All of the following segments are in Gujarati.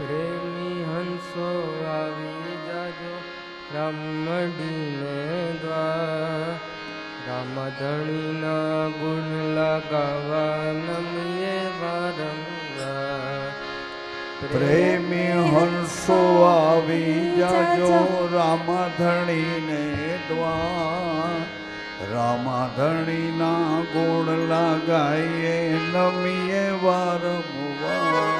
પ્રેમી હંસો આવી જાજો રમડીને દ્વાર. રામધણીના ગુણ લગાવા નમીએ વારંવાર. પ્રેમી હંસો આવી જાજો રામધણીને દ્વાર. રામાધણીના ગુણ લગાઈએ નમીએ વારંવાર.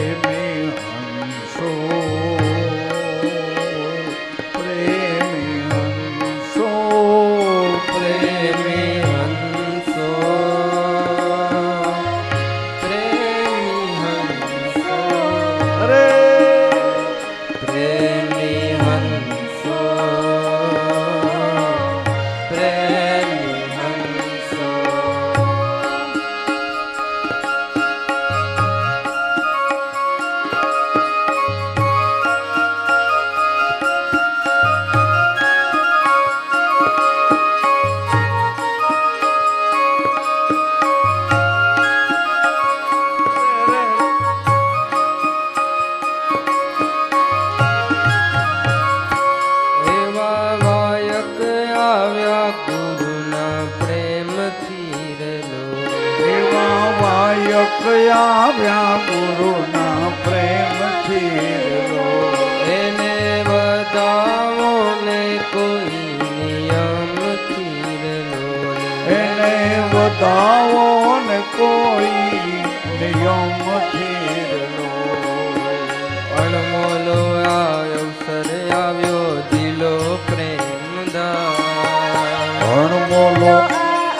બોલો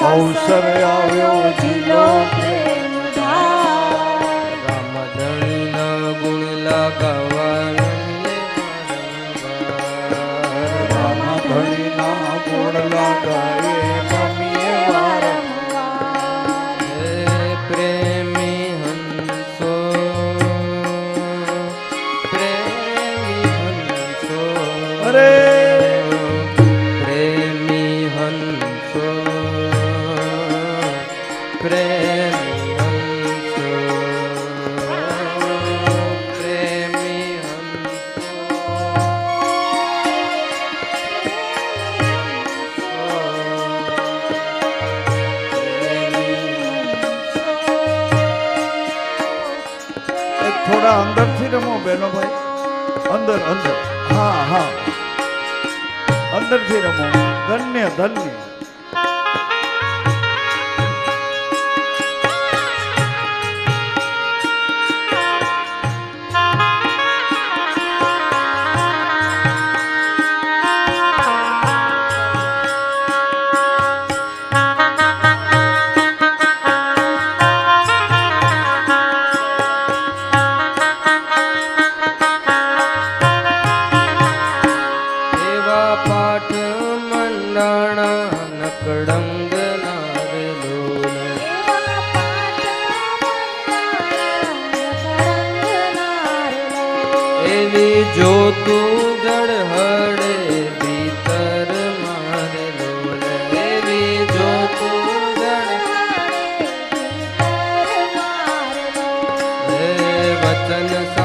અવસર આવ્યો જીલો રામધણીના ગુણ લગાવવા રામધણીના ગુણ લગાવે Shanti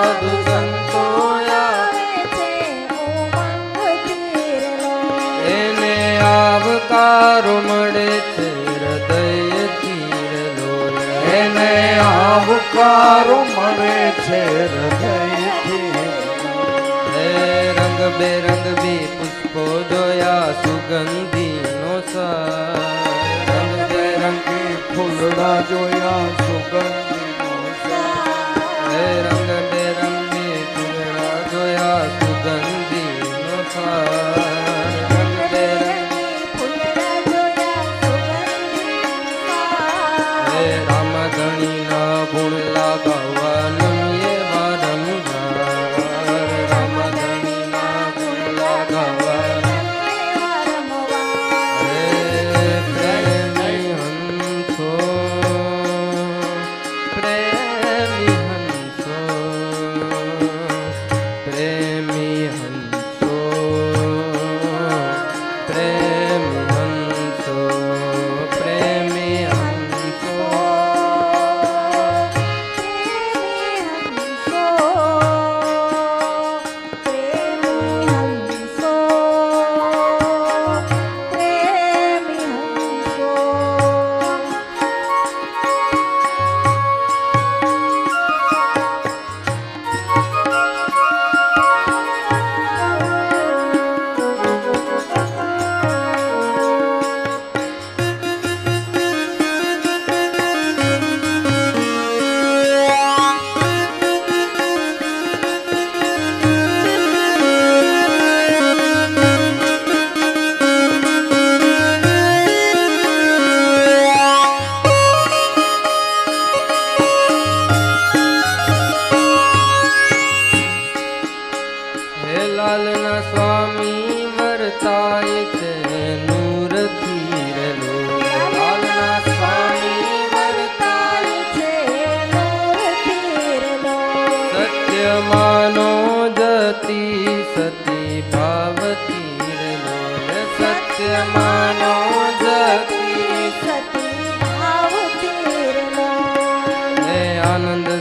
સાધુ સંતો એને આવકારો મળે છે હૃદયથી લોલ એને આવકારો મળે છે હૃદયથી રંગ બેરંગ બી જોયા, સુગંધી નો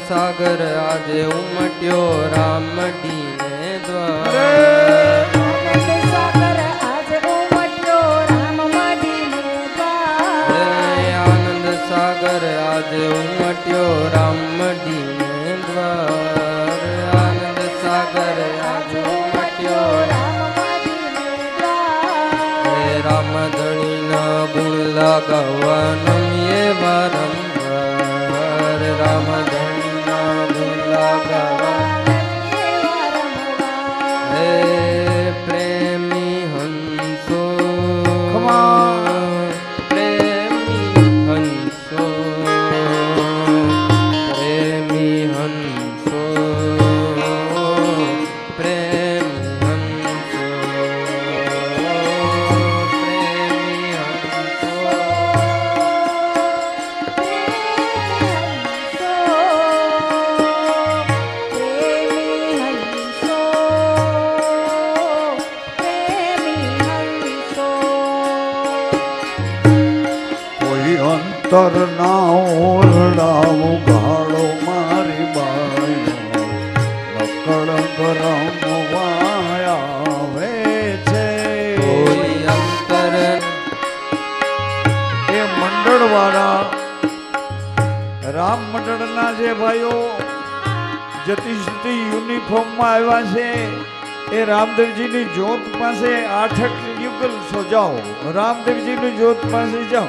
સાગર આજે ઉમટ્યો રામડીને દ્વાર. સાગર આજે ઉમટ્યો રામડીને દ્વાર. આનંદ સાગર આજે ઉમટ્યો રામધણીના ગુણ લગાવવા જતી યુનિફોર્મમાં આવ્યા છે. એ રામદેવજીની જ્યોત પાસે આઠક યુગલ સોજાઓ. રામદેવજીની જ્યોત પાસે જાઓ.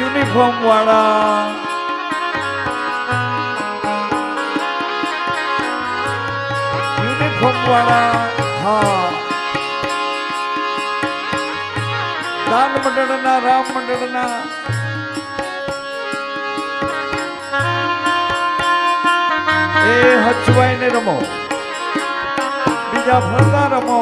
યુનિફોર્મ વાળા. યુનિફોર્મ વાળા. હા. દાન મંડળના, રામ મંડળના એ હચવાઈને રમો બીજા ફરતા રમો.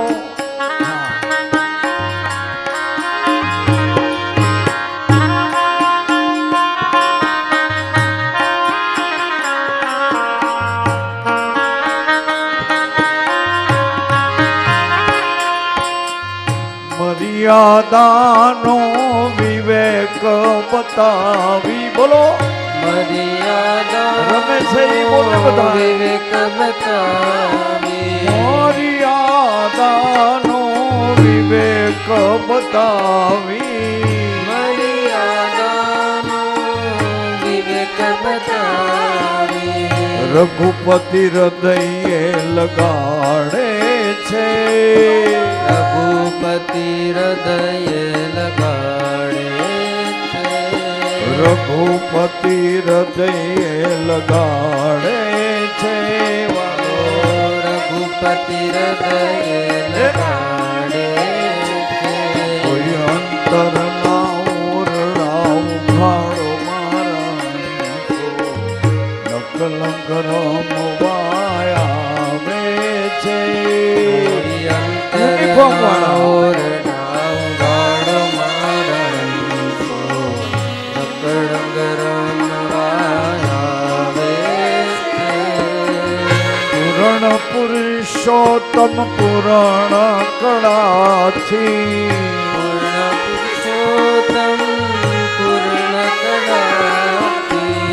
મર્યાદાનો વિવેક બતાવી બોલો મર્યાદા. વિવેક બતાવી મર્યાદાનો વિવેક બતાવી રઘુપતિ હૃદયે લગાડે છે રઘુપતિ હૃદય લગાડે રઘુપતિ હૃદય લગાડે છે વાલો રઘુપતિ હૃદય લગાડે કોઈ અંતર ના ઓરડા ઉઘાડો મારા નકલંક રમવા આવે છે. યુનિફોર્મ પુરુષોત્તમ પુરાણ કળાથી.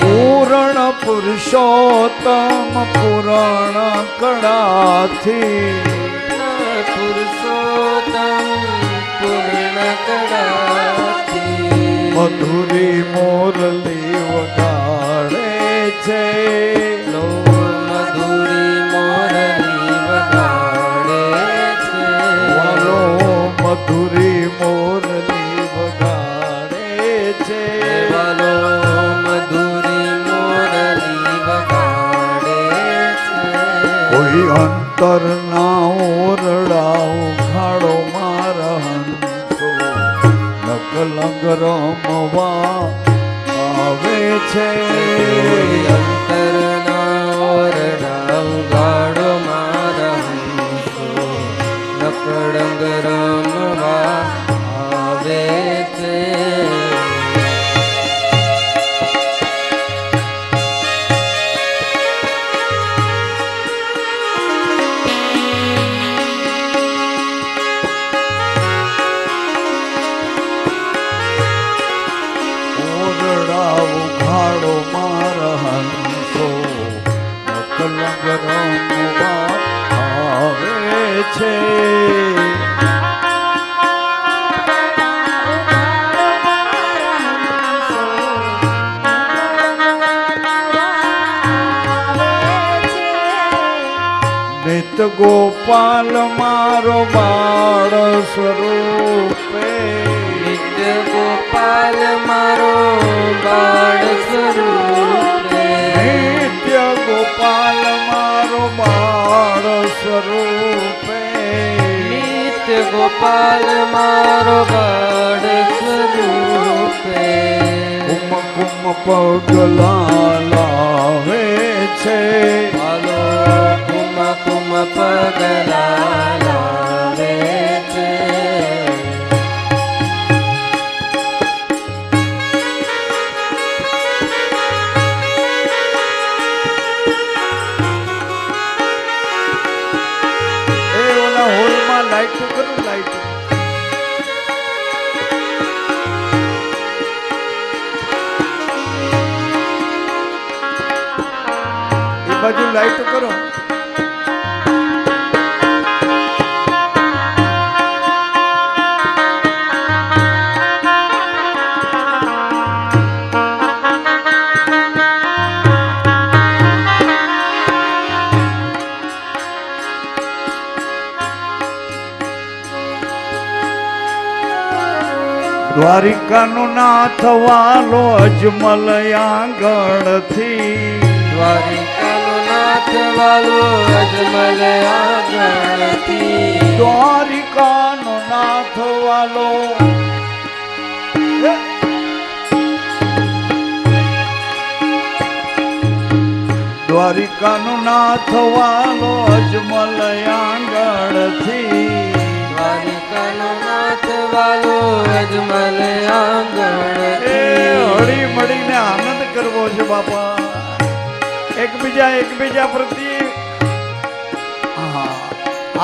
પૂરણ પુરુષોત્તમ પુરાણ કળાથી. મધુરી મોરલી અંતર ઓરડાઓ ખાડો મારા હંસો નકલંગ રમવા આવે છે. સ્વરૂપે નિત્ય ગોપાલ મારો બાળ સ્વરૂપે. કુમ કુમ પગલા લાવે છે. હાલો કુમ કુમ પગલા લાવે બાજુ લાઈટ કરો. દ્વારિકાનો નાથ વાલો અજમલ આંગણથી. દ્વારિકાનો નાથ વાલો અજમલ આગળથી દ્વારિકાનો નાથ વાલો દ્વારિકાનો નાથ વાલો અજમલ આંગણથી. દ્વારિકાનો નાથ વાલો અજમલ આંગણ હળી મળીને આનંદ કરવો છે બાપા. એકબીજા એકબીજા પ્રત્યે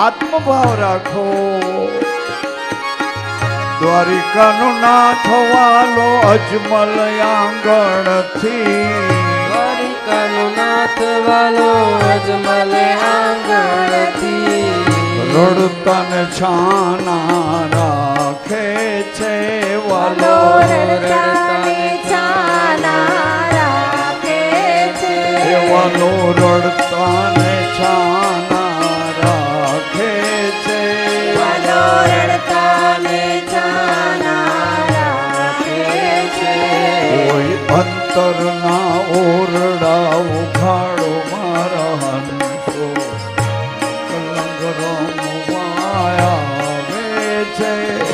આત્મભાવ રાખો. દ્વારિકાનો નાથ વાલો અજમલ આંગણથી દ્વારિકાનો નાથ વાલો અજમલ આંગણથી રડતન છાના રાખે છે વાલો રડતન છાના વાલો રડતા ને છાના રાખે છે. છાના રાખે છે. કોઈ અંતરના ઓરડા ઉઘાડો મારા હંસો. કલંગ રમવા આવે છે.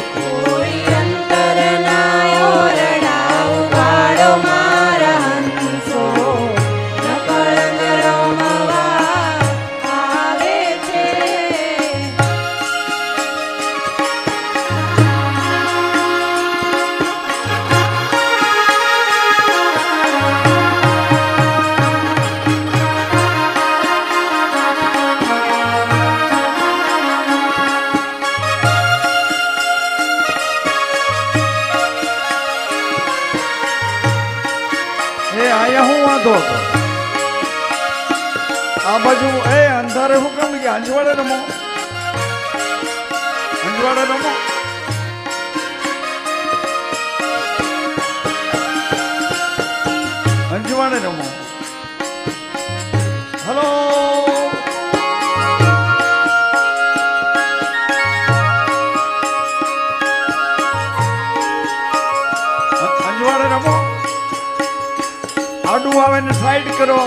આ બાજુ એ અંધારે હું કેમ કે અંજવાડે રમો. અંજવાડે રમો. અંજવાડે રમો. હલો. અંજવાડે રમો. આડું આવે ને સાઈડ કરો.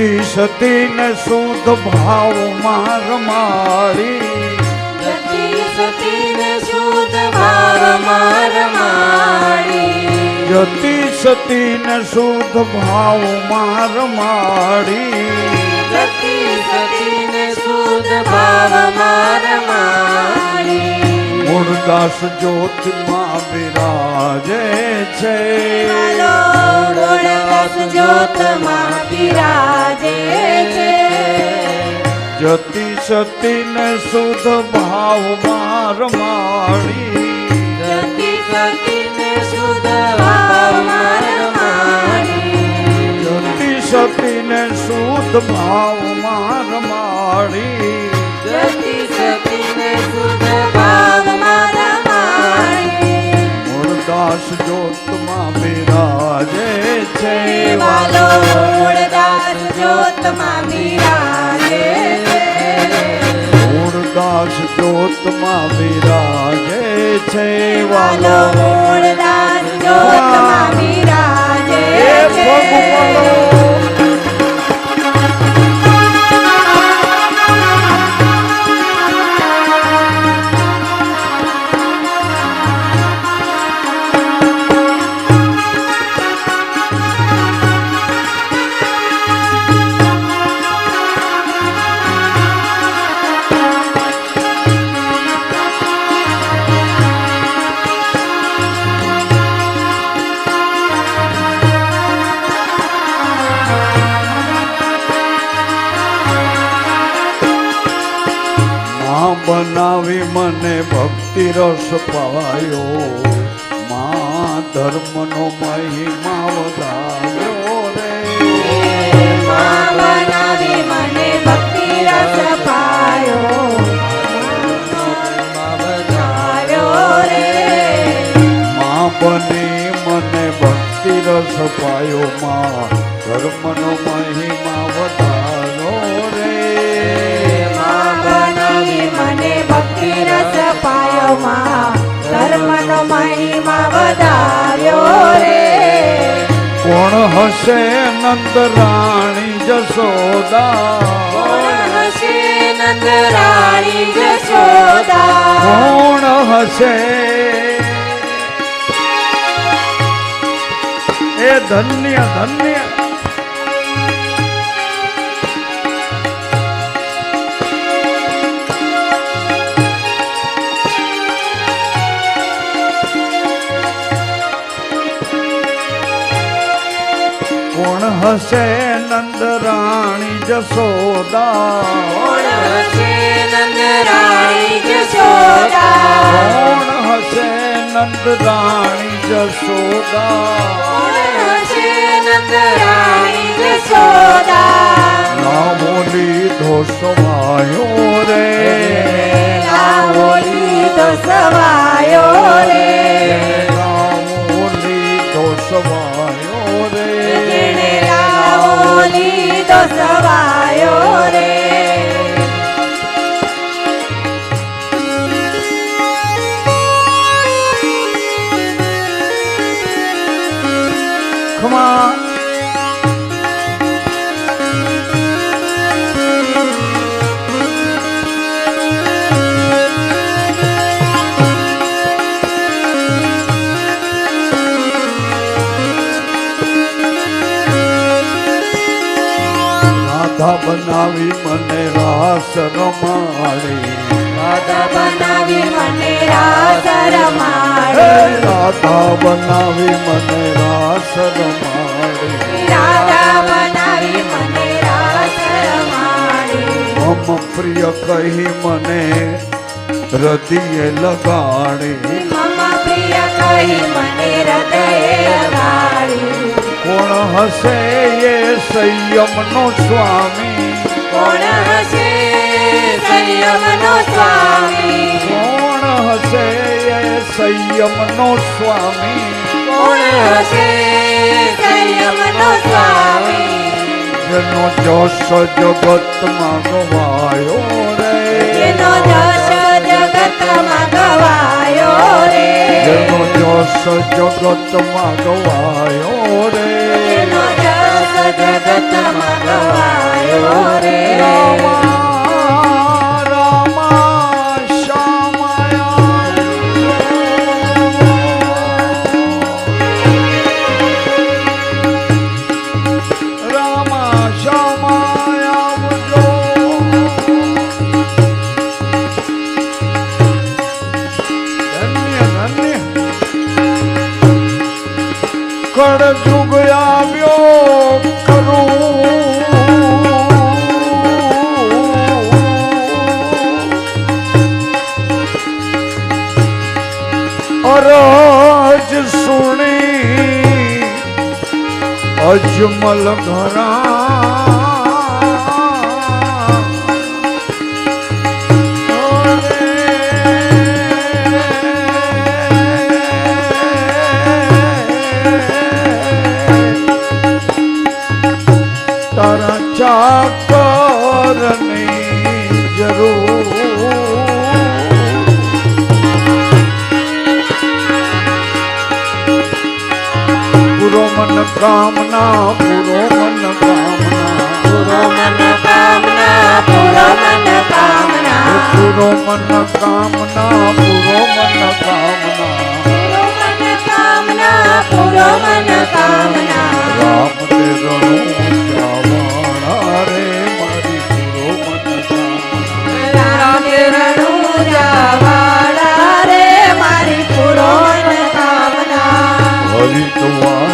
જતી સતી ને શુદ્ધ ભાવમાં રમાડી. જતી સતીને શુદ્ધ ભાવમાં રમાડી. જતી સતી ને શુદ્ધ ભાવમાં રમાડી. જતી સતીને શુદ્ધ ભાવમાં રમાડી. મૂળદાસ જ્યોતમાં બિરાજે છે. હાલો જ્યોતમાં બિરાજે છે. જતિ સતી ને શુદ્ધ ભાવમાં રમાડી. જતી સતીને શુદ્ધ ભાવમાં રમાડી. જતી સતી ને શુદ્ધ ભાવમાં મારી જતિ સતીને મૂળદાસ જ્યોતમાં બિરાજે છે વાલો મૂળદાસ જ્યોતમાં બિરાજે છે. મૂળદાસ જ્યોતમાં બિરાજે છે વાલો. મૂળદાસ જ્યોતમાં બિરાજે છે. રસ પાયો માં ધર્મનો મહિમા વધાર્યો રે. મને ભક્તિ રસ પાયો. મને ભક્તિ રસ પાયો. માં ધર્મનો મહિમા વધાર્યો. કોણ હશે નંદ રાણી જસોદા કોણ હશે નંદ રાણી જશોદા? કોણ હશે? એ ધન્ય ધન્ય. હશે નંદ રાણી જસોદા કોણ હશે નંદ રાણી જસોદા કોણ હશે નંદ રાણી જસોદા કોણ હશે નંદ રાણી જસોદા નામો લીધો સવાયો રે. લાવો લીધો સવાયો રે. નામો લીધો સવાયો રે લાવો લીધો સવાયો રે બનાવી મને રાસ રમાડી. રાધા બનાવી મને રાસ રમાડી. રાધા બનાવી મને રાસ રમાડી. રાધા બનાવી મને રાસ રમાડી. મમ પ્રિય કહી મને હૃદય લગાડી. મમ પ્રિય કહી મને હૃદય કોણ હશે એ સંયમનો સ્વામી? કોણ હશે સંયમનો સ્વામી? કોણ હશે એ સંયમનો સ્વામી? કોણ હશે સંયમનો સ્વામી? જેનો જશ જગતમાં ગવાયો રે. જેનો જશ જગતમાં ગવાયો રે જેનો જશ જગતમાં ગવાયો રે જેનો જશ જગતમાં ગવાયો રે રામા કળજુગ આવ્યો કરું. અરજ સુણી અજમલ ઘરા કામના પૂરો મન કામના. પૂરો મન કામના, પૂરો મન કામના. પૂરો મન કામના પૂરો મન કામના પૂરો મન કામના મારી પૂરો મન કામના. હરિ તુવા